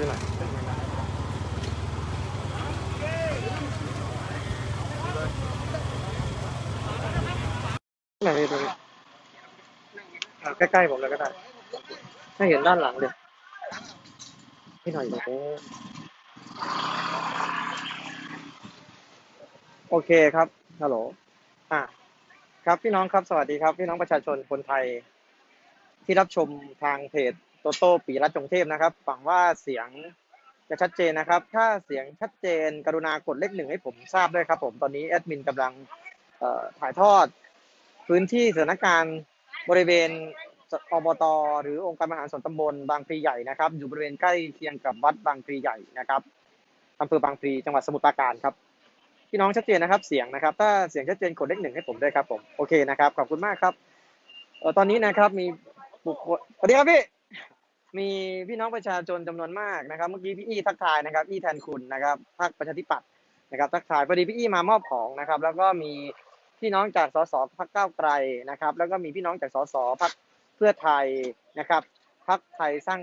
ด้วยหน่อยไหนดูใกล้ๆผมเลยก็ได้ให้เห็นด้านหลังเดี๋ยวให้หน่อยโอ้โอเคครับ ฮัลโหล อะ ครับพี่น้องครับ สวัสดีครับ พี่น้องประชาชนคนไทยที่รับชมทางเพจ โตโต้ปีรัตจงเทพนะครับหวังว่าเสียงจะชัดเจนนะครับ ถ้าเสียงชัดเจน กรุณากดเลขหนึ่งให้ผมทราบด้วยครับ ผมตอนนี้แอดมินกำลังถ่ายทอด พื้นที่สถานการณ์บริเวณอบตหรือองค์การบริหารส่วนตำบลบางพลีใหญ่นะครับ อยู่บริเวณใกล้เคียงกับวัดบางพลีใหญ่นะครับอำเภอบางพลีจังหวัดสมุทรปราการครับพี่น้องชัดเจนนะครับเสียงนะครับ ถ้าเสียงชัดเจนกดเลขหนึ่งให้ผมด้วยครับผมโอเคนะครับขอบคุณมากครับเออตอนนี้นะครับมีบุคคลสวัสดีครับพี่ มีพี่น้องประชาชนจำนวนมากนะครับ เมื่อกี้พี่อี้ทักทายนะครับอี้แทนคุณนะครับพรรคประชาธิปัตย์นะครับ ทักทายพอดีพี่อี้มามอบของนะครับ แล้วก็มีพี่น้องจากสสพรรคก้าวไกลนะครับ แล้วก็มีพี่น้องจากสสพรรคเพื่อไทยนะครับพรรคไทยสร้าง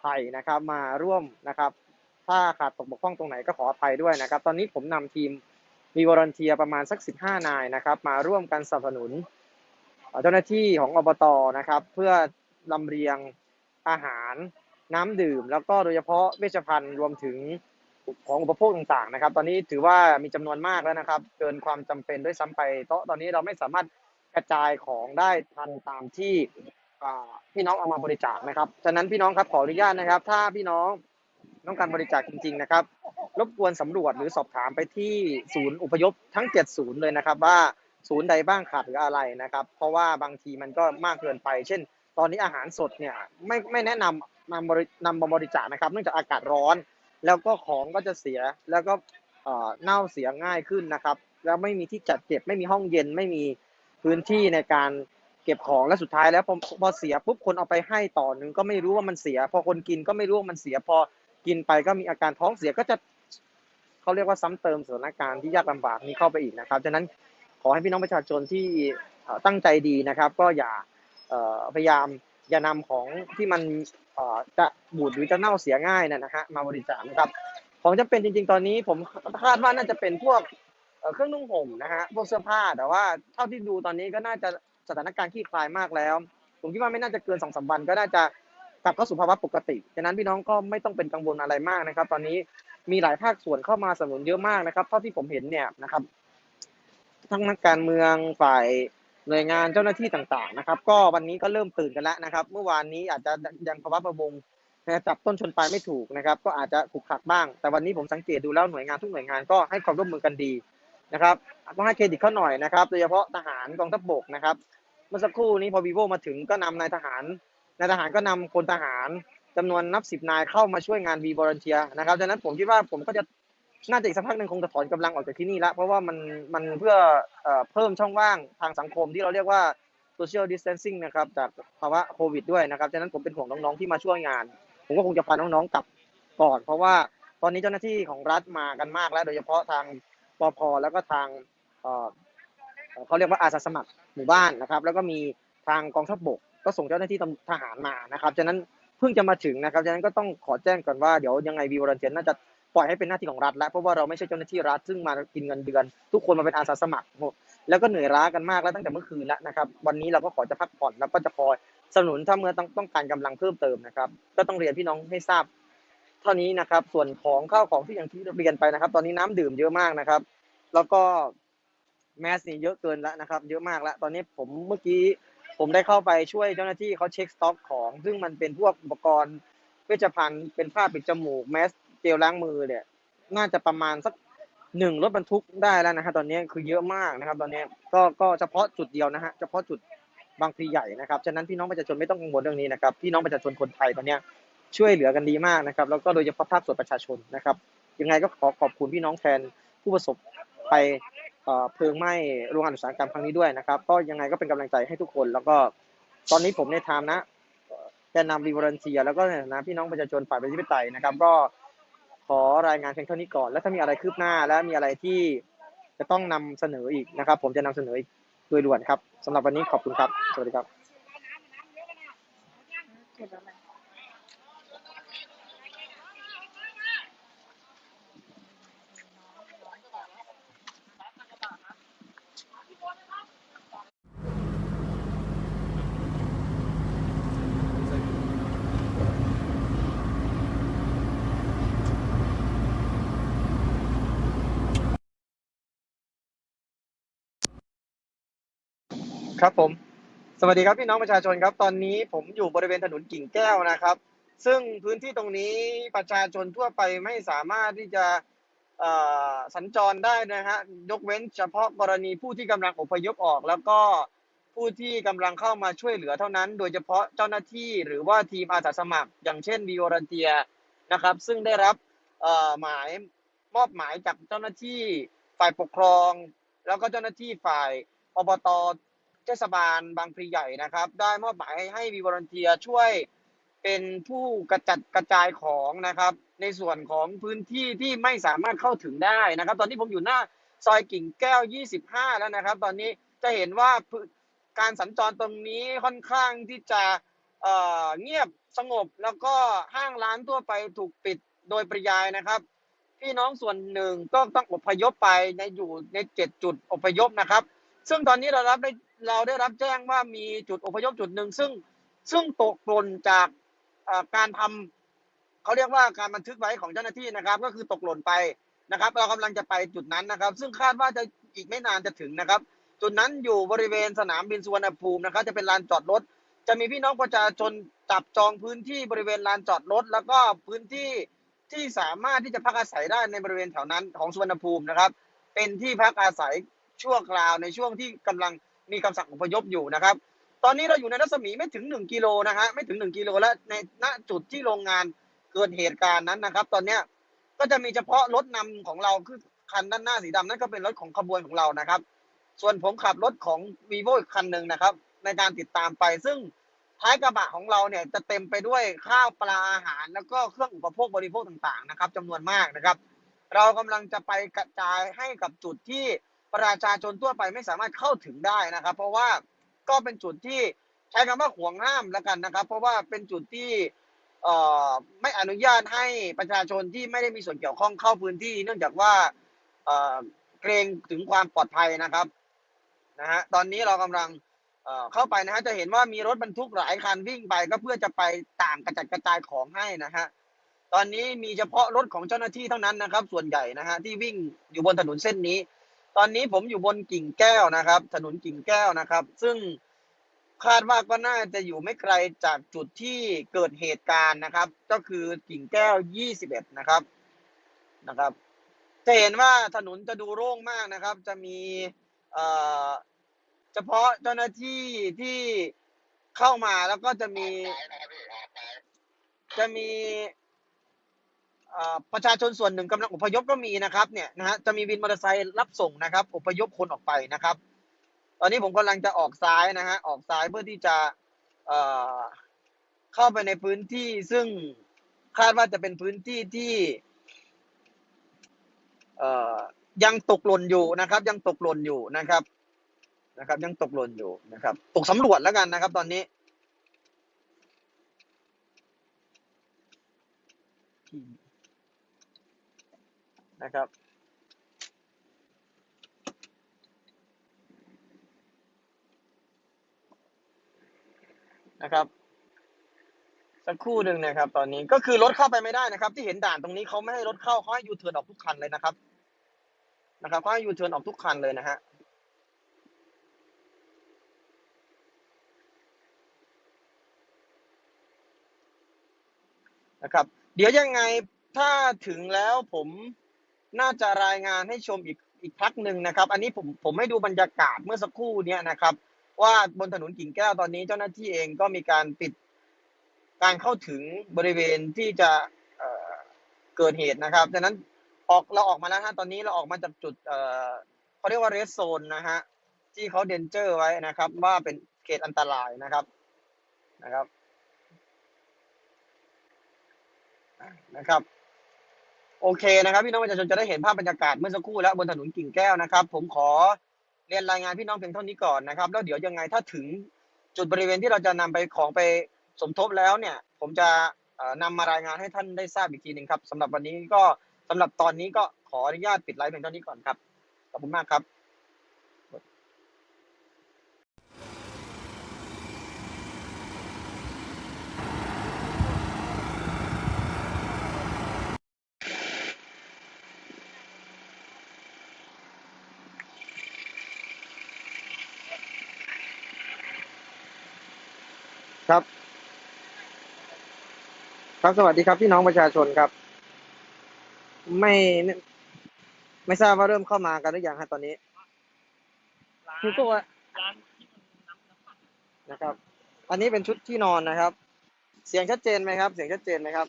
ไทยนะครับมาร่วมนะครับ ถ้าขาดตกบกพร่องตรงไหนก็ขออภัยด้วยนะครับ ตอนนี้ผมนำทีมมีวอร์เทียประมาณสัก 15 นายนะครับ มาร่วมกันสนับสนุนเอ่อเจ้าหน้าที่ของอบตนะครับ เพื่อลำเลียง อาหารน้ำดื่ม แล้วก็โดยเฉพาะเวชภัณฑ์รวมถึงของอุปโภคต่างๆนะครับ ตอนนี้ถือว่ามีจำนวนมากแล้วนะครับ เกินความจำเป็นด้วยซ้ำไปเพราะตอนนี้เราไม่สามารถกระจายของได้ทันตามที่พี่น้องเอามาบริจาคนะครับ ฉะนั้นพี่น้องครับขออนุญาตนะครับ ถ้าพี่น้องต้องการบริจาคจริง ๆนะครับ รบกวนสำรวจหรือสอบถามไปที่ศูนย์อพยพทั้ง7ศูนย์เลยนะครับ ว่าศูนย์ใดบ้างขาดหรืออะไรนะครับ เพราะว่าบางทีมันก็มากเกินไป เช่น ตอนนี้อาหารสดเนี่ยไม่ไม่แนะนำนำบรินำมาบริจาคนะครับ เนื่องจากอากาศร้อน แล้วก็ของก็จะเสียแล้วก็เน่าเสียง่ายขึ้นนะครับ แล้วไม่มีที่จัดเก็บไม่มีห้องเย็นไม่มีพื้นที่ในการเก็บของและสุดท้ายแล้วพอพอเสียปุ๊บคนเอาไปให้ต่อหนึ่งก็ไม่รู้ว่ามันเสีย พอคนกินก็ไม่รู้ว่ามันเสีย พอกินไปก็มีอาการท้องเสียก็จะเขาเรียกว่าซ้ำเติมสถานการณ์ที่ยากลำบากนี้เข้าไปอีกนะครับฉะนั้นขอให้พี่น้องประชาชนที่ตั้งใจดีนะครับ ก็อย่า พยายามอย่านำของที่มันจะบูดหรือจะเน่าเสียง่ายนะนะฮะมาบริจาคนะครับของจำเป็นจริง ๆ ตอนนี้ผมคาดว่าน่าจะเป็นพวกเครื่องนุ่งห่มนะฮะพวกเสื้อผ้าแต่ว่าเท่าที่ดูตอนนี้ก็น่าจะสถานการณ์คลี่คลายมากแล้ว ผมคิดว่าไม่น่าจะเกินสองสามวันก็น่าจะกลับเข้าสู่ภาวะปกติฉะนั้นพี่น้องก็ไม่ต้องเป็นกังวลอะไรมากนะครับ ตอนนี้มีหลายภาคส่วนเข้ามาสนับสนุนเยอะมากนะครับ เท่าที่ผมเห็นเนี่ยนะครับ ทั้งนักการเมืองฝ่าย หน่วยงานเจ้าหน้าที่ต่างๆนะครับ ก็วันนี้ก็เริ่มตื่นกันแล้วนะครับ เมื่อวานนี้อาจจะยังภาวะประมงจับต้นชนปลายไม่ถูกนะครับ ก็อาจจะขุกขักบ้าง แต่วันนี้ผมสังเกตดูแล้วหน่วยงานทุกหน่วยงานก็ให้ความร่วมมือกันดีนะครับต้องให้เครดิตเขาหน่อยนะครับโดยเฉพาะทหารกองทัพบกนะครับเมื่อสักครู่นี้พอวีโวมาถึงก็นำนายทหารนายทหารก็นำพลทหารจำนวนนับสิบนายเข้ามาช่วยงานวีบอลเทียนะครับดังนั้นผมคิดว่าผมก็จะ น่าจะอีกสักพักหนึ่งคงจะถอนกำลังออกจากที่นี่แล้วเพราะว่ามันมันเพื่อเอเพิ่มช่องว่างทางสังคมที่เราเรียกว่า social distancing นะครับจากภาวะโควิดด้วยนะครับฉะนั้นผมเป็นห่วงน้องๆที่มาช่วยงาน ผมก็คงจะพาน้องๆกลับก่อน เพราะว่าตอนนี้เจ้าหน้าที่ของรัฐมากันมากแล้ว โดยเฉพาะทางปพแล้วก็ทางเเขาเรียกว่าอาสาสมัครหมู่บ้านนะครับ แล้วก็มีทางกองทัพบก ก็ส่งเจ้าหน้าที่ทหารมานะครับฉะนั้นเพิ่งจะมาถึงนะครับฉะนั้นก็ต้องขอแจ้งก่อนว่าเดี๋ยวยังไงวีวอร์เทนน่าจะ ปล่อยให้เป็นหน้าที่ของรัฐแล้วเพราะว่าเราไม่ใช่เจ้าหน้าที่รัฐซึ่งมากินเงินเดือน ทุกคนมาเป็นอาสาสมัครแล้วก็เหนื่อยล้ากันมากแล้วตั้งแต่เมื่อคืนแล้วนะครับ วันนี้เราก็ขอจะพักผ่อนแล้วก็จะคอยสนับสนุนถ้าเมื่อต้องต้องการกำลังเพิ่มเติมนะครับ ก็ต้องเรียนพี่น้องให้ทราบ เท่านี้นะครับ ส่วนของข้าวของที่อย่างที่เรียนไปนะครับ ตอนนี้น้ำดื่มเยอะมากนะครับ แล้วก็แมสนี่เยอะเกินแล้วนะครับ เยอะมากแล้วตอนนี้ผมเมื่อกี้ผมได้เข้าไปช่วยเจ้าหน้าที่เขาเช็คสต็อกของ ซึ่งมันเป็นพวกอุปกรณ์เวชภัณฑ์เป็นผ้าปิดจมูกแมส จลล้างมือเนี่ย น่าจะประมาณสักหนึ่งรถบรรทุกได้แล้วนะฮะตอนนี้คือเยอะมากนะครับ ตอนนี้ก็ก็เฉพาะจุดเดียวนะฮะเฉพาะจุดบางพลีใหญ่นะครับฉะนั้นพี่น้องประชาชนไม่ต้องกังวลเรื่องนี้นะครับพี่น้องประชาชนคนไทยตอนนี้ช่วยเหลือกันดีมากนะครับ แล้วก็โดยเฉพาะภาคส่วนประชาชนนะครับยังไงก็ขอขอบคุณพี่น้องแทนผู้ประสบภัยเอ่อเพลิงไหม้โรงงานอุตสาหกรรมครั้งนี้ด้วยนะครับ ก็ยังไงก็เป็นกำลังใจให้ทุกคน แล้วก็ตอนนี้ผมในไทม์นะแกนนำรีวอร์เทียแล้วก็ในฐานะพี่น้องประชาชนฝ่ายประชาธิปไตยนะครับ ก็ ขอรายงานเพียงเท่านี้ก่อน แล้วถ้ามีอะไรคืบหน้าและมีอะไรที่จะต้องนำเสนออีกนะครับ ผมจะนำเสนออีกโดยด่วนครับสำหรับวันนี้ขอบคุณครับ สวัสดีครับ เก็บแล้วไหม ครับผม สวัสดีครับพี่น้องประชาชนครับ ตอนนี้ผมอยู่บริเวณถนนกิ่งแก้วนะครับ ซึ่งพื้นที่ตรงนี้ประชาชนทั่วไปไม่สามารถที่จะสัญจรได้นะฮะ ยกเว้นเฉพาะกรณีผู้ที่กำลังอพยพออก แล้วก็ผู้ที่กำลังเข้ามาช่วยเหลือเท่านั้น โดยเฉพาะเจ้าหน้าที่หรือว่าทีมอาสาสมัคร อย่างเช่นวีวอรันเทียนะครับ ซึ่งได้รับหมายมอบหมายจากเจ้าหน้าที่ฝ่ายปกครอง แล้วก็เจ้าหน้าที่ฝ่ายอบต เทศบาลบางพลีใหญ่นะครับ ได้มอบหมายให้ให้วีวอร์เทียช่วยเป็นผู้กระจัดกระจายของนะครับ ในส่วนของพื้นที่ที่ไม่สามารถเข้าถึงได้นะครับ ตอนนี้ผมอยู่หน้าซอยกิ่งแก้ว 25 แล้วนะครับ ตอนนี้จะเห็นว่าการสัญจรตรงนี้ค่อนข้างที่จะเเงียบสงบแล้วก็ห้างร้านทั่วไปถูกปิดโดยปริยายนะครับ พี่น้องส่วนหนึ่งก็ต้องอพยพไปในอยู่ในเจ็ดจุดอพยพนะครับ ซึ่งตอนนี้เรารับได้ เราได้รับแจ้งว่ามีจุดอพยพจุดหนึ่งซึ่งซึ่งตกหล่นจากการทำเขาเรียกว่าการบันทึกไว้ของเจ้าหน้าที่นะครับ ก็คือตกหล่นไปนะครับ เรากำลังจะไปจุดนั้นนะครับ ซึ่งคาดว่าจะอีกไม่นานจะถึงนะครับ จุดนั้นอยู่บริเวณสนามบินสุวรรณภูมินะครับ จะเป็นลานจอดรถ จะมีพี่น้องประชาชนจับจองพื้นที่บริเวณลานจอดรถ แล้วก็พื้นที่ที่สามารถที่จะพักอาศัยได้ในบริเวณแถวนั้นของสุวรรณภูมินะครับ เป็นที่พักอาศัยชั่วคราวในช่วงที่กำลัง มีคำสั่งอพยพอยู่นะครับ ตอนนี้เราอยู่ในรัศมีไม่ถึง 1 กิโลนะฮะไม่ถึง 1 กิโลแล้วในณจุดที่โรงงานเกิดเหตุการณ์นั้นนะครับ ตอนเนี้ยก็จะมีเฉพาะรถนำของเราคือคันด้านหน้าสีดำนั่นก็เป็นรถของขบวนของเรานะครับ ส่วนผมขับรถของ vivo อีกคันหนึ่งนะครับ ในการติดตามไปซึ่งท้ายกระบะของเราเนี่ยจะเต็มไปด้วยข้าวปลาอาหาร แล้วก็เครื่องอุปโภคบริโภคต่างๆนะครับจำนวนมากนะครับ เรากำลังจะไปกระจายให้กับจุดที่ ประชาชนทั่วไปไม่สามารถเข้าถึงได้นะครับ เพราะว่าก็เป็นจุดที่ใช้คำว่าห่วงห้ามแล้วกันนะครับ เพราะว่าเป็นจุดที่ไม่อนุญาตให้ประชาชนที่ไม่ได้มีส่วนเกี่ยวข้องเข้าพื้นที่ เนื่องจากว่าเกรงถึงความปลอดภัยนะครับนะฮะตอนนี้เรากำลังเอ่อเข้าไปนะฮะจะเห็นว่ามีรถบรรทุกหลายคันวิ่งไป ก็เพื่อจะไปต่างกระจัดกระจายของให้นะฮะตอนนี้มีเฉพาะรถของเจ้าหน้าที่เท่านั้นนะครับ ส่วนใหญ่นะฮะที่วิ่งอยู่บนถนนเส้นนี้ ตอนนี้ผมอยู่บนกิ่งแก้วนะครับ ถนนกิ่งแก้วนะครับ ซึ่งคาดว่าก็น่าจะอยู่ไม่ไกลจากจุดที่เกิดเหตุการณ์นะครับ ก็คือกิ่งแก้ว 21 นะครับนะครับ จะเห็นว่าถนนจะดูโล่งมากนะครับ จะมีเอ่อเฉพาะเจ้าหน้าที่ที่เข้ามาแล้วก็จะมีจะมี ประชาชนส่วนหนึ่งกำลังอพยพก็มีนะครับเนี่ยนะฮะจะมีวินมอเตอร์ไซค์รับส่งนะครับอพยพคนออกไปนะครับ ตอนนี้ผมกำลังจะออกซ้ายนะฮะออกซ้ายเพื่อที่จะเอ่อเข้าไปในพื้นที่ซึ่งคาดว่าจะเป็นพื้นที่ที่เอ่อยังตกหล่นอยู่นะครับ ยังตกหล่นอยู่นะครับนะครับ ยังตกหล่นอยู่นะครับ ตกสำรวจแล้วกันนะครับ ตอนนี้ นะครับ นะครับ สักครู่หนึ่งนะครับ ตอนนี้ก็คือรถเข้าไปไม่ได้นะครับ ที่เห็นด่านตรงนี้เขาไม่ให้รถเข้าเขาให้ยูเทิร์นออกทุกคันเลยนะครับ นะครับเขาให้ยูเทิร์นออกทุกคันเลยนะฮะนะครับเดี๋ยวยังไงถ้าถึงแล้วผม น่าจะรายงานให้ชมอีกอีกพักหนึ่งนะครับ อันนี้ผมผมให้ดูบรรยากาศเมื่อสักครู่เนี้ยนะครับ ว่าบนถนนกิ่งแก้วตอนนี้เจ้าหน้าที่เองก็มีการปิดการเข้าถึงบริเวณที่จะเเกิดเหตุนะครับดังนั้นออกเราออกมาแล้วฮะตอนนี้เราออกมาจากจุดเอ่อเขาเรียกว่าเรสโซนนะฮะที่เขาเดนเจอร์ไว้นะครับ ว่าเป็นเขตอันตรายนะครับนะครับนะครับ โอเคนะครับพี่น้องประชาชนจะได้เห็นภาพบรรยากาศเมื่อสักครู่แล้วบนถนนกิ่งแก้วนะครับ ผมขอเรียนรายงานพี่น้องเพียงเท่านี้ก่อนนะครับ แล้วเดี๋ยวยังไงถ้าถึงจุดบริเวณที่เราจะนำไปของไปสมทบแล้วเนี่ย ผมจะเอ่อนำมารายงานให้ท่านได้ทราบอีกทีหนึ่งครับสำหรับวันนี้ก็สำหรับตอนนี้ก็ขออนุญาตปิดไลฟ์เพียงเท่านี้ก่อนครับขอบคุณมากครับ ครับ ครับสวัสดีครับพี่น้องประชาชนครับไม่ไม่ ไม่ทราบว่าเริ่มเข้ามากันหรือยังฮะตอนนี้คือตัวนะครับ อันนี้เป็นชุดที่นอนนะครับ เสียงชัดเจนไหมครับ เสียงชัดเจนไหมครับ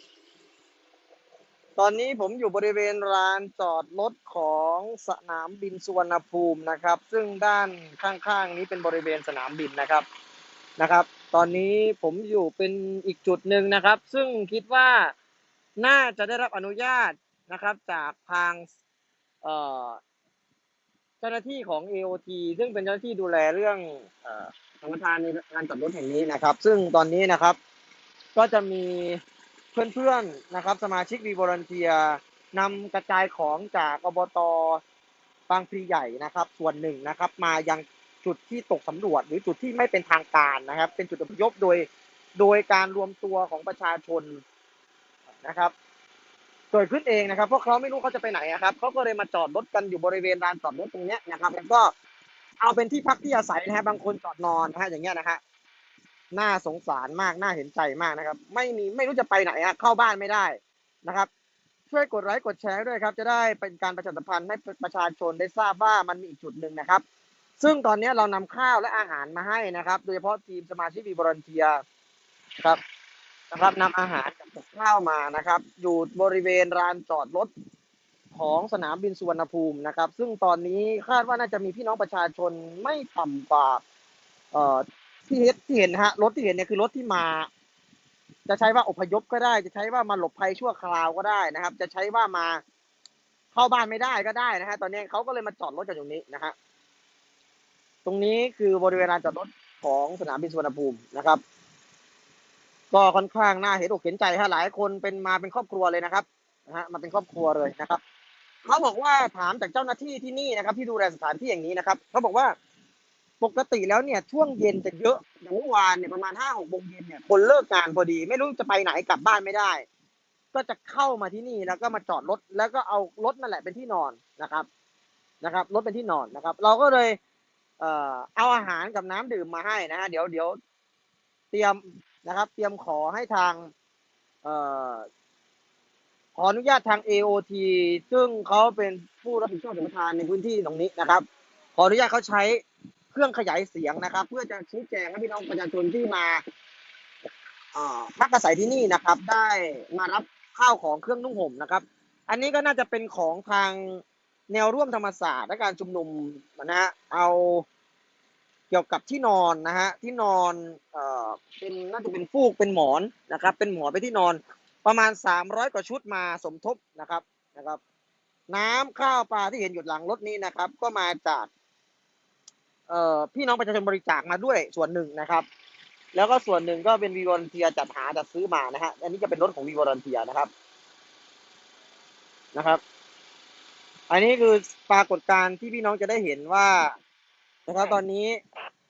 ตอนนี้ผมอยู่บริเวณลานจอดรถของสนามบินสุวรรณภูมินะครับ ซึ่งด้านข้างๆนี้เป็นบริเวณสนามบินนะครับนะครับ ตอนนี้ผมอยู่เป็นอีกจุดหนึ่งนะครับ ซึ่งคิดว่าน่าจะได้รับอนุญาตนะครับจากทางเจ้าหน้าที่ของ AOT ซึ่งเป็นเจ้าหน้าที่ดูแลเรื่องสัมปทานในลานจอดรถแห่งนี้นะครับ ซึ่งตอนนี้นะครับ ก็จะมีเพื่อนๆนะครับ สมาชิกวีบอลันเทียนำกระจายของจากอบตบางพลีใหญ่นะครับ ส่วนหนึ่งนะครับ มายัง จุดที่ตกสำรวจ หรือจุดที่ไม่เป็นทางการนะครับ เป็นจุดอพยพโดยโดยการรวมตัวของประชาชนนะครับเกิดขึ้นเองนะครับ เพราะเขาไม่รู้เขาจะไปไหนอะครับเขาก็เลยมาจอดรถกันอยู่บริเวณลานจอดรถตรงนี้นะครับ แล้วก็เอาเป็นที่พักที่อาศัยนะฮะบางคนจอดนอนนะฮะอย่างเงี้ยนะฮะน่าสงสารมากน่าเห็นใจมากนะครับ ไม่มีไม่รู้จะไปไหนฮะเข้าบ้านไม่ได้นะครับ ช่วยกดไลค์กดแชร์ด้วยครับ จะได้เป็นการประชาสัมพันธ์ให้ประชาชนได้ทราบว่ามันมีอีกจุดหนึ่งนะครับ ซึ่งตอนนี้เรานำข้าวและอาหารมาให้นะครับ โดยเฉพาะทีมสมาชิกวีบรอนเทียครับนะครับนำอาหารกับข้าวมานะครับ อยู่บริเวณลานจอดรถของสนามบินสุวรรณภูมินะครับ ซึ่งตอนนี้คาดว่าน่าจะมีพี่น้องประชาชนไม่ต่ำกว่าเอ่อที่เห็นที่เห็นฮะรถที่เห็นเนี่ยคือรถที่มา จะใช้ว่าอพยพก็ได้ จะใช้ว่ามาหลบภัยชั่วคราวก็ได้นะครับ จะใช้ว่ามาเข้าบ้านไม่ได้ก็ได้นะฮะตอนนี้เขาก็เลยมาจอดรถกันตรงนี้นะฮะ ตรงนี้คือบริเวณลานจอดรถของสนามบินสุวรรณภูมินะครับ ก็ค่อนข้างน่าเห็นอกเห็นใจฮะหลายคนเป็นมาเป็นครอบครัวเลยนะครับนะฮะมาเป็นครอบครัวเลยนะครับเขาบอกว่าถามจากเจ้าหน้าที่ที่นี่นะครับ ที่ดูแลสถานที่อย่างนี้นะครับเขาบอกว่าปกติแล้วเนี่ยช่วงเย็นจะเยอะอย่างเมื่อวานเนี่ยประมาณห้าหกโมงเย็นเนี่ยคนเลิกงานพอดี ไม่รู้จะไปไหนกลับบ้านไม่ได้ ก็จะเข้ามาที่นี่แล้วก็มาจอดรถแล้วก็เอารถนั่นแหละเป็นที่นอนนะครับนะครับรถเป็นที่นอนนะครับ เราก็เลย เอ่อเอาอาหารกับน้ำดื่มมาให้นะฮะเดี๋ยวเดี๋ยวเตรียมนะครับ เตรียมขอให้ทางเอ่อขออนุญาตทาง AOT ซึ่งเขาเป็นผู้รับผิดชอบสัมปทานในพื้นที่ตรงนี้นะครับ ขออนุญาตเขาใช้เครื่องขยายเสียงนะครับ เพื่อจะชี้แจงให้พี่น้องประชาชนที่มาพักอาศัยที่นี่นะครับ ได้มารับข้าวของเครื่องนุ่งห่มนะครับ อันนี้ก็น่าจะเป็นของทาง แนวร่วมธรรมศาสตร์และการชุมนุมนะฮะเอาเกี่ยวกับที่นอนนะฮะที่นอนเอ่อเป็นน่าจะเป็นฟูกเป็นหมอนนะครับ เป็นหมอนไปนที่นอนประมาณสามร้อยกว่าชุดมาสมทบนะครับนะครับ น้ำข้าวปลาที่เห็นอยู่หลังรถนี้นะครับ ก็มาจากเอ่อพี่น้องประชาชนบริจาคมาด้วยส่วนหนึ่งนะครับ แล้วก็ส่วนหนึ่งก็เป็นวีวอลเทียจัดหาจัดซื้อมานะฮะอันนี้จะเป็นรถของวีวอลเทียนะครับนะครับ อันนี้คือปรากฏการณ์ที่พี่น้องจะได้เห็นว่านะครับตอนนี้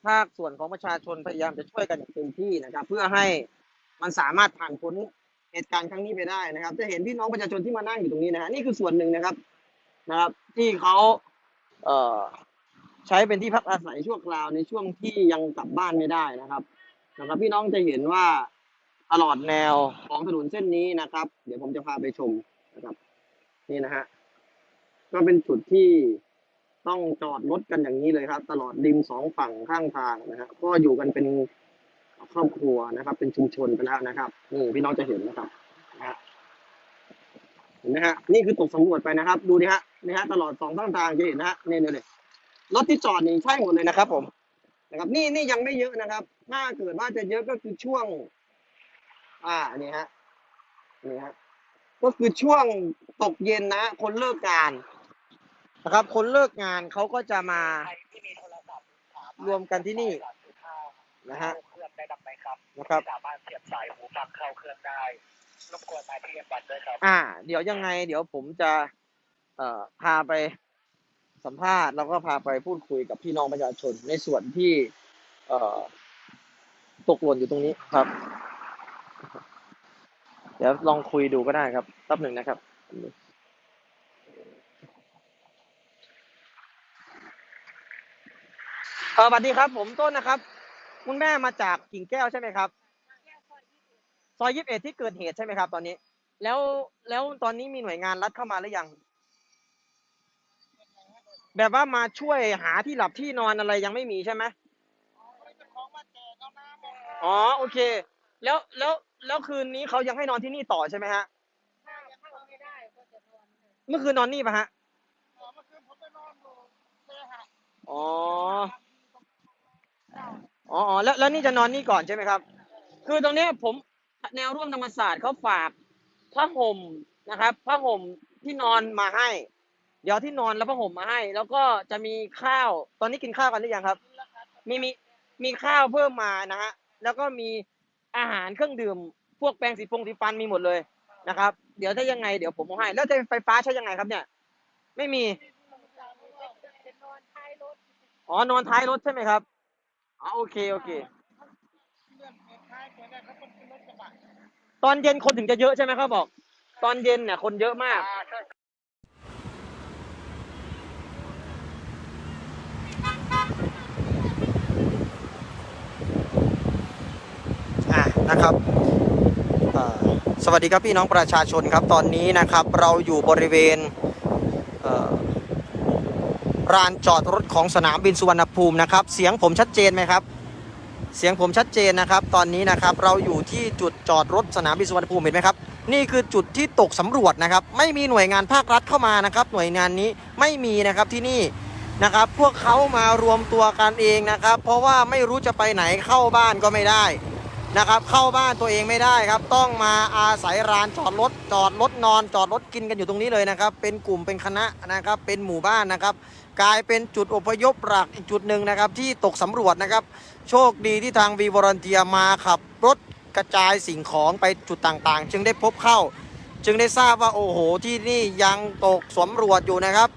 ภาคส่วนของประชาชนพยายามจะช่วยกันอย่างเต็มที่นะครับ เพื่อให้มันสามารถผ่านพ้นเหตุการณ์ครั้งนี้ไปได้นะครับ จะเห็นพี่น้องประชาชนที่มานั่งอยู่ตรงนี้นะฮะนี่คือส่วนหนึ่งนะครับนะครับ ที่เขาเอ่อใช้เป็นที่พักอาศัยชั่วคราวในช่วงที่ยังกลับบ้านไม่ได้นะครับนะครับ พี่น้องจะเห็นว่าตลอดแนวของถนนเส้นนี้นะครับ เดี๋ยวผมจะพาไปชมนะครับ นี่นะฮะ ก็เป็นจุดที่ต้องจอดรถกันอย่างนี้เลยครับ ตลอดริมสองฝั่งข้างทางนะฮะก็อยู่กันเป็นครอบครัวนะครับ เป็นชุมชนไปแล้วนะครับนี่พี่น้องจะเห็นนะครับนะเห็นไหมฮะนี่คือตกสำรวจไปนะครับ ดูดิฮะนี่ฮะตลอดสองข้างทางจะเห็นนะฮะนี่นี่นี่รถที่จอดนี่ใช่หมดเลยนะครับ ผมนะครับ นี่นี่ยังไม่เยอะนะครับ ถ้าเกิดว่าจะเยอะก็คือช่วง อ่านี่ฮะนี่ฮะก็คือช่วงตกเย็นนะ คนเลิกงาน นะครับ คนเลิกงานเขาก็จะมาใครที่มีโทรศัพท์สามารถรวมกันที่นี่นะฮะเข้าเครื่องได้ดับไหมครับนะครับสามารถเสียบสายหูฟังเข้าเครื่องได้รบกวนมาที่เรียนบัตรด้วยครับอ่า เดี๋ยวยังไง เดี๋ยวผมจะ เอ่อพาไปสัมภาษณ์แล้วก็พาไปพูดคุยกับพี่น้องประชาชนในส่วนที่ เอ่อตกหล่นอยู่ตรงนี้ครับ เดี๋ยวลองคุยดูก็ได้ครับแป๊บหนึ่งนะครับ เออสวัสดีครับ ผมต้นนะครับ คุณแม่มาจากกิ่งแก้วใช่ไหมครับ ซอยยี่สิบเอ็ดที่เกิดเหตุใช่ไหมครับ ตอนนี้ แล้วแล้วตอนนี้มีหน่วยงานรัฐเข้ามาหรือยัง แบบว่ามาช่วยหาที่หลับที่นอนอะไรยังไม่มีใช่ไหมอ๋อโอเค แล้วแล้วแล้วคืนนี้เขายังให้นอนที่นี่ต่อใช่ไหมฮะเมื่อคืนนอนนี่ปะฮะอ๋ออ๋ออ๋ อแล้วแล้วนี่จะนอนนี่ก่อนใช่ไหมครับ คือตรงเนี้ยผมแนวร่วมธรรมศาสตร์เขาฝากผ้าห่มนะครับผ้าห่มที่นอนมาให้ เดี๋ยวที่นอนแล้วผ้าห่มมาให้ แล้วก็จะมีข้าว ตอนนี้กินข้าวกันหรือยังครับ มีมีมีข้าวเพิ่มมานะฮะแล้วก็มีอาหารเครื่องดื่ม พวกแปรงสีฟงสีฟันมีหมดเลยนะครับ เดี๋ยวถ้ายังไงเดี๋ยวผมเอาให้ แล้วจะไฟฟ้าใช้ยังไงครับเนี่ย ไม่มีอ๋อนอนท้ายรถใช่ไหมครับ อ๋อโอเคโอเคตอนเย็นคนถึงจะเยอะใช่ไหมเขาบอก ตอนเย็นเนี่ยคนเยอะมาก อ่าใช่อะนะครับเอ่อสวัสดีครับพี่น้องประชาชนครับตอนนี้นะครับ เราอยู่บริเวณเอ่อ ลานจอดรถของสนามบินสุวรรณภูมินะครับ เสียงผมชัดเจนไหมครับ เสียงผมชัดเจนนะครับ ตอนนี้นะครับเราอยู่ที่จุดจอดรถสนามบินสุวรรณภูมิเห็นไหมครับ นี่คือจุดที่ตกสำรวจนะครับ ไม่มีหน่วยงานภาครัฐเข้ามานะครับ หน่วยงานนี้ไม่มีนะครับที่นี่นะครับ พวกเขามารวมตัวกันเองนะครับ เพราะว่าไม่รู้จะไปไหนเข้าบ้านก็ไม่ได้นะครับ เข้าบ้านตัวเองไม่ได้ครับ ต้องมาอาศัยร้านจอดรถจอดรถนอน จอดรถกินกันอยู่ตรงนี้เลยนะครับ เป็นกลุ่มเป็นคณะนะครับ เป็นหมู่บ้านนะครับ กลายเป็นจุดอพยพหลักอีกจุดหนึ่งนะครับที่ตกสำรวจนะครับ โชคดีที่ทางวีวอร์เทียมาขับรถกระจายสิ่งของไปจุดต่างๆ จึงได้พบเข้า จึงได้ทราบว่าโอ้โหที่นี่ยังตกสำรวจอยู่นะครับ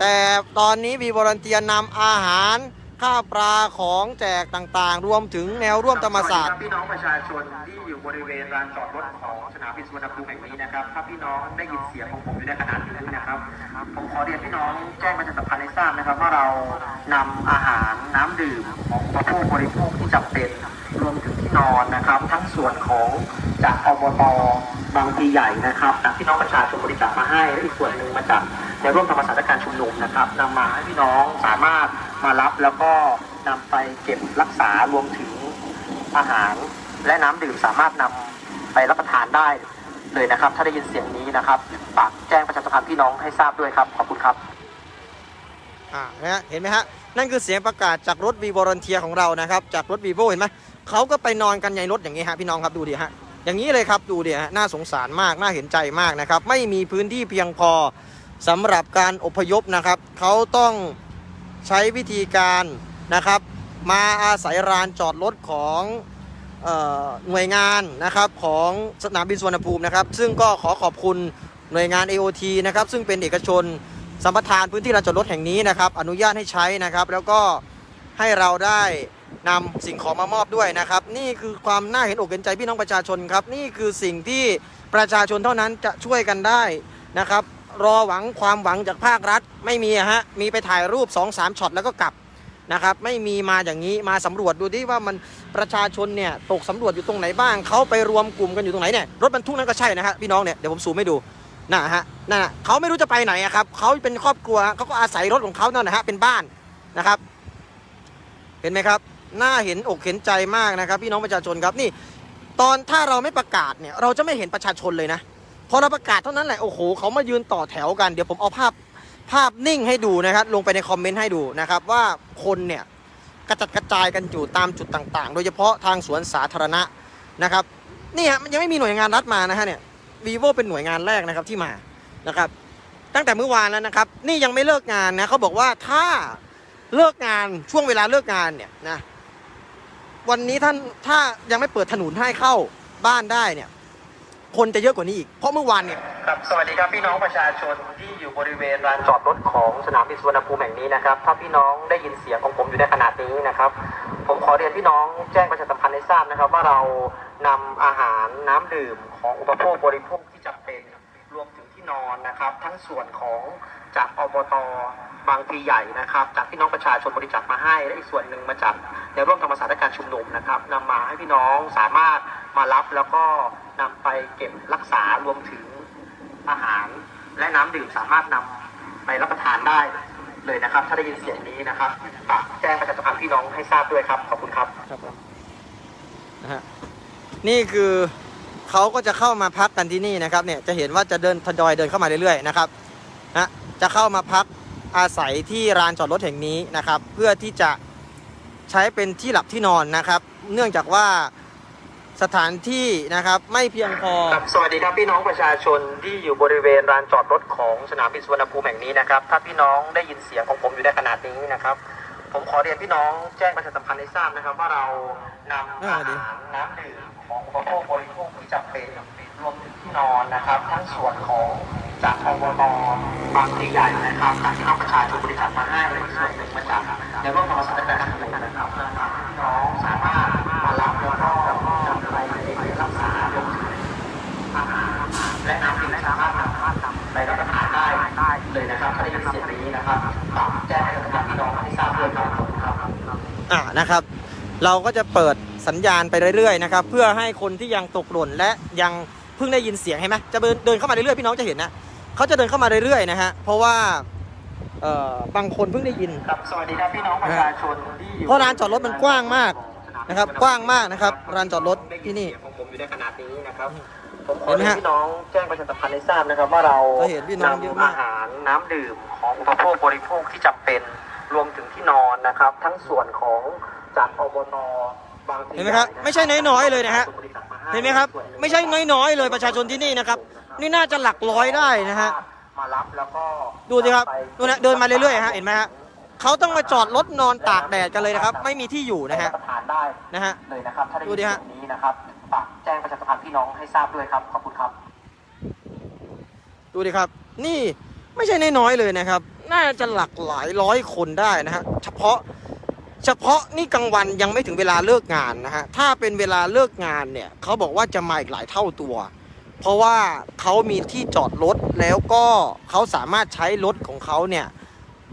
แต่ตอนนี้วีวอร์เทียนำอาหารข้าวปลาของแจกต่างๆ รวมถึงแนวร่วมธรรมศาสตร์พี่น้องประชาชนที่อยู่บริเวณลานจอดรถของสนามบินสุวรรณภูมิแห่งนี้นะครับถ้าพี่น้องได้ยินเสียงของผมอยู่ในขณะนี้น ขอเรียนพี่น้องแจ้งประชาสัมพันธ์ให้ทราบนะครับ ว่าเรานำอาหารน้ำดื่มของผู้บริโภคที่จำเป็นรวมถึงที่นอนนะครับ ทั้งส่วนของจากอบตบางพีใหญ่นะครับจากพี่น้องประชาชนบริจาคมาให้และอีกส่วนหนึ่งมาจากในร่วมธรรมศาสตร์การชุมนุมนะครับนำมาให้พี่น้องสามารถมารับแล้วก็นำไปเก็บรักษารวมถึงอาหาร และน้ำดื่มสามารถนำไปรับประทานได้ เลยนะครับ ถ้าได้ยินเสียงนี้นะครับฝากแจ้งประชาสัมพันธ์พี่น้องให้ทราบด้วยครับ ขอบคุณครับอ่านะฮะเห็นไหมฮะนั่นคือเสียงประกาศจากรถวีวอร์เทียของเรานะครับ จากรถวีโวเห็นไหมเขาก็ไปนอนกันในรถอย่างนี้ฮะพี่น้องครับดูดิฮะอย่างนี้เลยครับดูดิฮะน่าสงสารมากน่าเห็นใจมากนะครับ ไม่มีพื้นที่เพียงพอสำหรับการอพยพนะครับเขาต้องใช้วิธีการนะครับ มาอาศัยลานจอดรถของ หน่วยงานนะครับของสนามบินสุวรรณภูมินะครับ ซึ่งก็ขอขอบคุณหน่วยงาน AOT นะครับซึ่งเป็นเอกชนสัมปทานพื้นที่ลานจอดรถแห่งนี้นะครับ อนุญาตให้ใช้นะครับ แล้วก็ให้เราได้นำสิ่งของมามอบด้วยนะครับ นี่คือความน่าเห็นอกเห็นใจพี่น้องประชาชนครับ นี่คือสิ่งที่ประชาชนเท่านั้นจะช่วยกันได้นะครับ รอหวังความหวังจากภาครัฐ ไม่มีฮะมีไปถ่ายรูป 2-3ช็อตแล้วก็กลับนะครับ ไม่มีมาอย่างนี้มาสำรวจดูดิว่ามัน ประชาชนเนี่ยตกสำรวจอยู่ตรงไหนบ้างเขาไปรวมกลุ่มกันอยู่ตรงไหนเนี่ยรถบรรทุกนั้นก็ใช่นะฮะพี่น้องเนี่ยเดี๋ยวผมซูมให้ดูนะฮะนั่นน่ะเขาไม่รู้จะไปไหนอะครับเขาเป็นครอบครัวเขาก็อาศัยรถของเขานั่นนะฮะเป็นบ้านนะครับ เห็นไหมครับน่าเห็นอกเห็นใจมากนะครับ พี่น้องประชาชนครับนี่ ตอนถ้าเราไม่ประกาศเนี่ยเราจะไม่เห็นประชาชนเลยนะพอเราประกาศเท่านั้นแหละโอ้โหเขามายืนต่อแถวกันเดี๋ยวผมเอาภาพภาพนิ่งให้ดูนะครับ ลงไปในคอมเมนต์ให้ดูนะครับว่าคนเนี่ย กระจัดกระจายกันอยู่ตามจุดต่างๆ โดยเฉพาะทางสวนสาธารณะนะครับนี่ฮะมันยังไม่มีหน่วยงานรัฐมานะฮะเนี่ย vivo เป็นหน่วยงานแรกนะครับที่มานะครับ ตั้งแต่เมื่อวานแล้วนะครับ นี่ยังไม่เลิกงานนะเขาบอกว่าถ้าเลิกงานช่วงเวลาเลิกงานเนี่ยนะวันนี้ท่านถ้ายังไม่เปิดถนนให้เข้าบ้านได้เนี่ย คนจะเยอะกว่านี้อีก เพราะเมื่อวานเนี่ย ครับสวัสดีครับพี่น้องประชาชนที่อยู่บริเวณลานจอดรถของสนามบินสุวรรณภูมิแห่งนี้นะครับถ้าพี่น้องได้ยินเสียงของผมอยู่ในขณะนี้นะครับ ผมขอเรียนพี่น้องแจ้งประชาสัมพันธ์ให้ทราบนะครับ ว่าเรานำอาหารน้ำดื่มของอุปโภคบริโภคที่จำเป็น รวมถึงที่นอนนะครับ ทั้งส่วนของจากอบตบางพลีใหญ่นะครับ จากพี่น้องประชาชนบริจาคมาให้ และอีกส่วนหนึ่งมาจากในร่วมธรรมศาสตร์และการชุมนุมนะครับนำมาให้พี่น้องสามารถมารับแล้วก็ นำไปเก็บรักษารวมถึงอาหาร และน้ำดื่มสามารถนำไปรับประทานได้เลยนะครับ ถ้าได้ยินเสียงนี้นะครับฝากแจ้งประชาสัมพันธ์พี่น้องให้ทราบด้วยครับ ขอบคุณครับ ครับผมนะฮะนี่คือเขาก็จะเข้ามาพักกันที่นี่นะครับเนี่ยจะเห็นว่าจะเดินทยอยเดินเข้ามาเรื่อยๆนะครับนะจะเข้ามาพักอาศัยที่ลานจอดรถแห่งนี้นะครับ เพื่อที่จะใช้เป็นที่หลับที่นอนนะครับ เนื่องจากว่า สถานที่นะครับไม่เพียงพอ ครับสวัสดีครับพี่น้องประชาชนที่อยู่บริเวณลานจอดรถของสนามบินสุวรรณภูมิแห่งนี้นะครับ ถ้าพี่น้องได้ยินเสียงของผมอยู่ในขนาดนี้นะครับ ผมขอเรียนพี่น้องแจ้งประชาสัมพันธ์ให้ทราบนะครับ ว่าเรานำอาหารน้ำดื่มของอุปโภคบริโภคที่จำเป็นรวมถึงที่นอนนะครับ ทั้งส่วนของจากอบตบางพลีใหญ่นะครับจากพี่น้องประชาชนบริจาคมาให้ส่วนหนึ่งมาจากในร่วมธรรมศาสตร์และการชุมนุมนะครับพี่น้องสามารถมารับแล้วก็นำไปรักษารวมถึง อาหารและน้ำดื่มสามารถนำไปรับประทานได้ เลยนะครับถ้าได้ยินเสียงนี้นะครับฝากแจ้งให้กับพี่น้องที่ทราบด้วยครับขอบคุณครับอ่านะครับ เราก็จะเปิดสัญญาณไปเรื่อยๆนะครับ เพื่อให้คนที่ยังตกหล่นและยังเพิ่งได้ยินเสียงเห็นไหมจะเดินเดินเข้ามาเรื่อยๆพี่น้องจะเห็นนะเขาจะเดินเข้ามาเรื่อยๆนะฮะเพราะว่าเอ่อบางคนเพิ่งได้ยินครับสวัสดีครับพี่น้องประชาชนที่อยู่เพราะลานจอดรถมันกว้างมากนะครับ กว้างมากนะครับลานจอดรถที่นี่ของผมอยู่ในขนาดนี้นะครับ ผมเห็นไหมฮะพี่น้องแจ้งประชาสัมพันธ์ให้ทราบนะครับ ว่าเราจะเห็นพี่น้องเยอะมากอาหารน้ำดื่มของอุปโภคบริโภคที่จำเป็นรวมถึงที่นอนนะครับ ทั้งส่วนของจากอบนบางพลีเห็นไหมครับไม่ใช่น้อยๆเลยนะฮะเห็นไหมครับ ไม่ใช่น้อยๆเลยประชาชนที่นี่นะครับ นี่น่าจะหลักร้อยได้นะฮะมารับแล้วก็ดูสิครับดูนะเดินมาเรื่อยๆฮะเห็นไหมฮะเขาต้องมาจอดรถนอนตากแดดกันเลยนะครับ ไม่มีที่อยู่นะฮะประทานได้นะฮะเลยนะครับถ้าได้ดูยินดิเสีฮะยงนี้นะครับฝากแจ้่น้องให้ทราบด้วยครับ ขอบคุณครับ ดูดิครับ นี่ไม่ใช่น้อยๆเลยนะครับ น่าจะหลักหลายร้อยคนได้นะฮะเฉพาะเฉพาะนี่กลางวันยังไม่ถึงเวลาเลิกงานนะฮะถ้าเป็นเวลาเลิกงานเนี่ยเขาบอกว่าจะมาอีกหลายเท่าตัว เพราะว่าเขามีที่จอดรถแล้วก็เขาสามารถใช้รถของเขาเนี่ย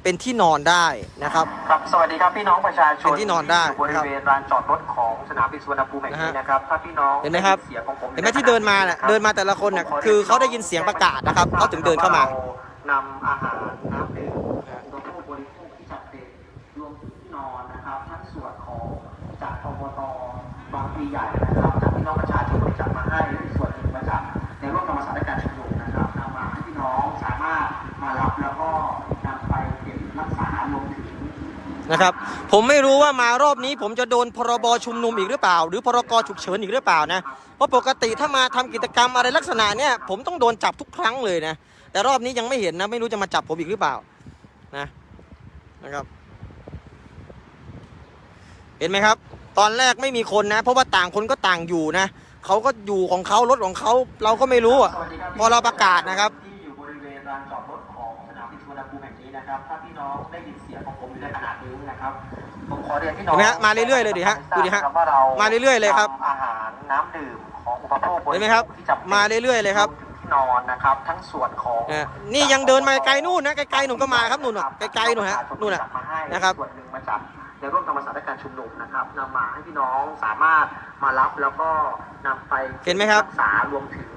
เป็นที่นอนได้นะครับ ครับ สวัสดีครับพี่น้องประชาชนเป็นที่นอนได้ยู่บริเวณลานจอดรถของสนามบินสุวรรณภูมิแห่งนี้นะฮะนะครับถ้าพี่น้องเห็นไหมครับด้ยิเสียงของผมเห็นไหมที่เดินมาน่ะเดินมาแต่ละคนน่ะคือเขาได้ยินเสียงประกาศนะครับเขาถึงเดินเข้ามานำอาหารน้ำดื่มอุปโภคบริโภคที่จำเป็นรวมถึงที่นอนนะครับทั้งส่วนของจากอบตบางพลีใหญ่ นะครับ ผมไม่รู้ว่ามารอบนี้ผมจะโดนพรบชุมนุมอีกหรือเปล่า หรือพรกฉุกเฉินอีกหรือเปล่านะ เพราะปกติถ้ามาทำกิจกรรมอะไรลักษณะเนี้ยผมต้องโดนจับทุกครั้งเลยนะ แต่รอบนี้ยังไม่เห็นนะ ไม่รู้จะมาจับผมอีกหรือเปล่านะนะครับ เห็นไหมครับ ตอนแรกไม่มีคนนะ เพราะว่าต่างคนก็ต่างอยู่นะเขาก็อยู่ของเขารถของเขาเราก็ไม่รู้อะพอเราประกาศนะครับที่อยู่บริเวณลานจอดรถของสนามบินสุวรรณภูมิแห่งนี้นะครับถ้าพี่น้องได้ยิน ผมขอเรียนพี่น้องเห็นไหมฮะมาเรื่อยๆเลยดิฮะดูดิฮะว่าเรามาเรื่อยๆเลยครับนำอาหารน้ำดื่มของอุปโภคบริโภคเห็นไหมครับที่จำเป็นมาเรื่อยๆเลยครับวมถึงที่นอนนะครับทั้งส่วนของนะนี่ยังเดินมาไกลนู่นนะไกลๆหนุ่มก็มาครับนู่นน่ะไกลๆหนู่นฮะนู่นน่ะนะครับส่วนหนึ่งมาจากในร่วมธรรมศาสตร์และการชุมนุมนะครับนำมาให้พี่น้องสามารถมารับแล้วก็นำไปเห็นไหมครับรักษารวมถึง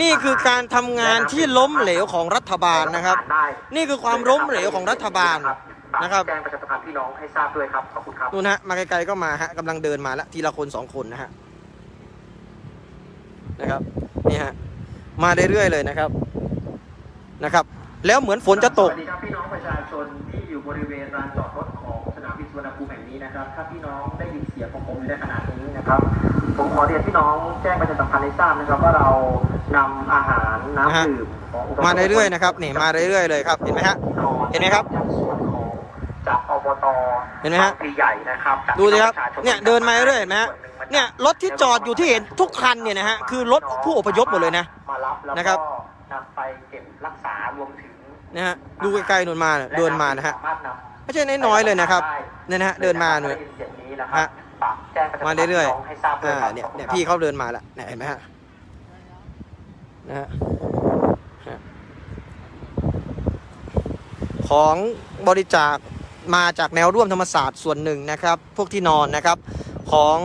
นี่คือการทำงานที่ล้มเหลวของรัฐบาลนะครับได้นี่คือความล้มเหลวของรัฐบาล นะครับแจ้งประชาสัมพันธ์พี่น้องให้ทราบด้วยครับขอบคุณครับนู่นฮะมาไกลๆก็มาฮะกำลังเดินมาแล้วทีละคนสองคนนะฮะนะครับนี่ฮะมาเรื่อยๆเลยนะครับนะครับ แล้วเหมือนฝนจะตกสวัสดีครับพี่น้องประชาชนที่อยู่บริเวณลานจอดรถของสนามบินสุวรรณภูมิแห่งนี้นะครับถ้าพี่น้องได้ยินเสียงของผมอยู่ในขณะนี้นะครับผมขอเรียนพี่น้องแจ้งประชาสัมพันธ์ให้ทราบนะครับว่าเรานำอาหารน้ำดื่มของอุปโภคมาเรื่อยๆนะครับนี่มาเรื่อยๆเลยครับเห็นไหมฮะเห็นไหมครับ จากส่วนของจากอบตเห็นไหมฮะบางพลีใหญ่นะครับจากดูสิครับพี่องประชาชเนี่ยเดินมาเรื่อยๆเห็นไหมฮะเนี่ยรถที่จอดอยู่ที่เห็นทุกคันเนี่ยนะฮะคือรถผู้อพยพหมดเลยนะมารับแล้วนะครับก็นำไปเก็บรักษารวมถึงนะฮะดูไกลๆนู่นมาน่ะเดินมานะฮะสรถนำไม่ใช่น้อยๆเลยนะครับเนี่ยนะฮะเดินมาเนี่ยได้ยินเสียงนี้นะครับฮะฝากแจ้งประชมาเรื่อยๆให้ทราบๆด้วยอ่าครับเนี่ยขอบคุณเนี่ยครับพี่เขาเดินมาแล้วเนี่ยเห็นไหมฮะนะฮะฮะของบริจาค มาจากแนวร่วมธรรมศาสตร์ส่วนหนึ่งนะครับ พวกที่นอนนะครับของ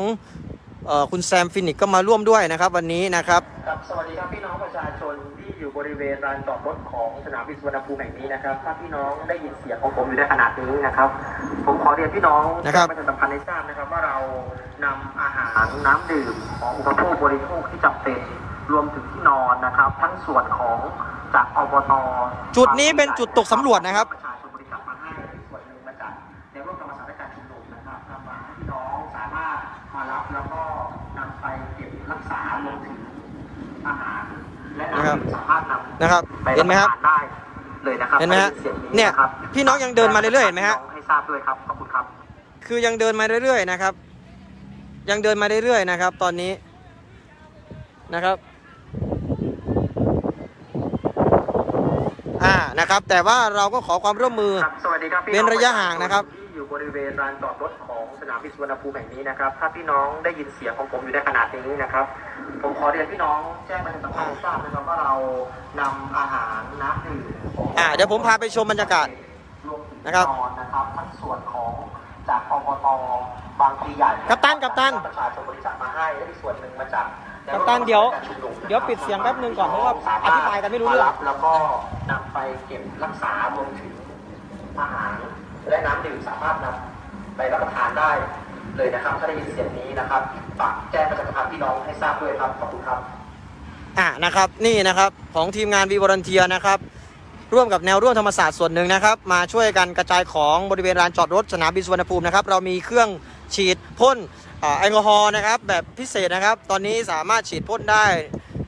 เอ่อคุณแซมฟินิกก็มาร่วมด้วยนะครับ วันนี้นะครับครับสวัสดีครับพี่น้องประชาชนที่อยู่บริเวณลานจอดรถของสนามบินสุวรรณภูมิแห่งนี้นะครับถ้าพี่น้องได้ยินเสียงของผมอยู่ในขณะนี้นะครับ ผมขอเรียนพี่น้องนะครับแจ้งประชาสัมพันธ์ให้ทราบนะครับ ว่าเรานำอาหารน้ำดื่มของอุปโภคบริโภคที่จำเป็นรวมถึงที่นอนนะครับ ทั้งส่วนของจากอบตจุดนี้เป็นจุดตกสำรวจนะครับ และน้ำดื่มสามารถนำนะครับไปเห็นไหมครับรับประทานได้เลยนะครับ เห็นไหมฮะสีงเนี่ยะครับพี่น้องยังเดินมาเรื่อยๆเห็นไหมฮะให้ทราบด้วยครับขอบคุณครับ คือยังเดินมาเรื่อยๆนะครับ ยังเดินมาเรื่อยๆนะครับ ตอนนี้นะครับอ่านะครับ แต่ว่าเราก็ขอความร่วมมือครับสวัสดีครับพี่เว้นระยะห่างนะครับที่อยู่บริเวณลานจอดรถ ของสนามบินสุวรรณภูมิแห่งนี้นะครับ ถ้าพี่น้องได้ยินเสียงของผมอยู่ในขณะนี้นะครับ ผมขอเรียนพี่น้องแจ้งประชาสัมพันธ์ให้ทราบนะครับว่าเรานำอาหารน้ำดื่มของอ่าเดี๋ยวผมพาไปชมบรรยากาศ รวมถึงนะครับ นอนนะครับทั้งส่วนของจากอบตบางพลีใหญ่กัปตันกัปตัน ประชาชนบริจาคมาให้และอีกส่วนหนึ่งมาจากกัปตันเดี๋ยวเดี๋ยวปิดเสียงแป๊บนึงก่อนเพราะว่าอธิบายกันไม่รู้เรื่องาแล้วก็นำไปเก็บรักษารวมถึงอาหารและน้ำดื่มสามารถนำ ไปรับประทานได้เลยนะครับถ้าได้ยินเสียงนี้นะครับฝากแจ้งประชาสัมพันธ์พี่น้องให้ทราบด้วยครับขอบคุณครับอ่านะครับนี่นะครับของทีมงานวีวอร์เทียนะครับ ร่วมกับแนวร่วมธรรมศาสตร์ส่วนหนึ่งนะครับ มาช่วยกันกระจายของบริเวณลานจอดรถสนามบินสุวรรณภูมินะครับเรามีเครื่องฉีดพ่นแอลกอฮอล์นะครับแบบพิเศษนะครับ ตอนนี้สามารถฉีดพ่นได้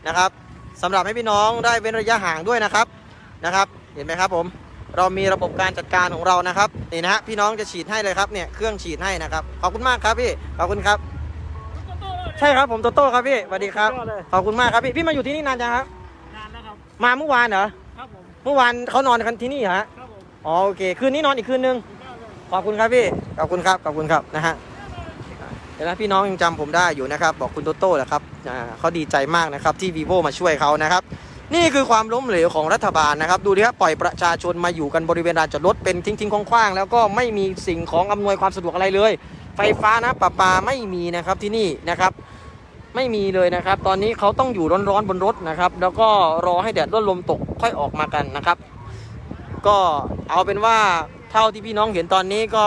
นะครับสำหรับให้พี่น้องได้เว้นระยะห่างด้วยนะครับนะครับ เห็นไหมครับผม เรามีระบบการจัดการของเรานะครับนี่นะฮะพี่น้องจะฉีดให้เลยครับเนี่ยเครื่องฉีดให้นะครับขอบคุณมากครับพี่ขอบคุณครับ ใช่ครับผมโตโต้ครับพี่สวัสดีครับสุดยอดเลยขอบคุณมากครับพี่พี่มาอยู่ที่นี่นานจังครับนานแล้วครับมาเมื่อวานเหรอครับผมเมื่อวานเขานอนกันที่นี่เหรอฮะครับผมอ๋อโอเค คืนนี้นอนอีกคืนนึงกินข้าวเลยขอบคุณครับพี่ขอบคุณครับขอบคุณครับนะฮะเดี๋ยวนะพี่น้องยังจำผมได้อยู่นะครับ บอกคุณโตโต้แหละครับอ่าเขาดีใจมากนะครับที่ vivo มาช่วยเขานะครับ นี่คือความล้มเหลวของรัฐบาลนะครับ ดูดิครับปล่อยประชาชนมาอยู่กันบริเวณลานจอดรถเป็นทิ้งๆคว้างๆแล้วก็ไม่มีสิ่งของอำนวยความสะดวกอะไรเลย ไฟฟ้านะประปาไม่มีนะครับที่นี่นะครับ ไม่มีเลยนะครับ ตอนนี้เขาต้องอยู่ร้อนๆบนรถนะครับ แล้วก็รอให้แดดร่นลมตกค่อยออกมากันนะครับ ก็เอาเป็นว่าเท่าที่พี่น้องเห็นตอนนี้ก็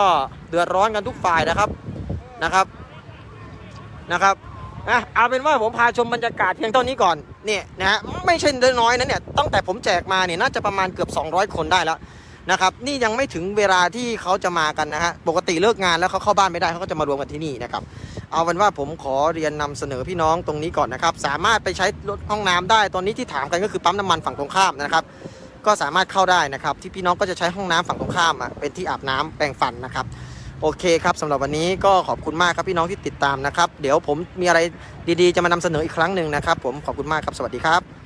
เดือดร้อนกันทุกฝ่ายนะครับนะครับนะครับ อะเอาเป็นว่าผมพาชมบรรยากาศเพียงเท่านี้ก่อนเนี่ยนะฮะไม่ใช่น้อยๆนะเนี่ยตั้งแต่ผมแจกมาเนี่ยน่าจะประมาณเกือบ 200 คนได้แล้วนะครับนี่ยังไม่ถึงเวลาที่เขาจะมากันนะฮะปกติเลิกงานแล้วเขาเข้าบ้านไม่ได้เขาก็จะมารวมกันที่นี่นะครับเอาเป็นว่าผมขอเรียนนำเสนอพี่น้องตรงนี้ก่อนนะครับ สามารถไปใช้รถห้องน้ำได้ตอนนี้ที่ถามกันก็คือปั๊มน้ำมันฝั่งตรงข้ามนะครับ ก็สามารถเข้าได้นะครับ ที่พี่น้องก็จะใช้ห้องน้ำฝั่งตรงข้ามเป็นที่อาบน้ำแปรงฟันนะครับ โอเคครับสำหรับวันนี้ก็ขอบคุณมากครับพี่น้องที่ติดตามนะครับ เดี๋ยวผมมีอะไรดีๆจะมานำเสนออีกครั้งหนึ่งนะครับ ผมขอบคุณมากครับสวัสดีครับ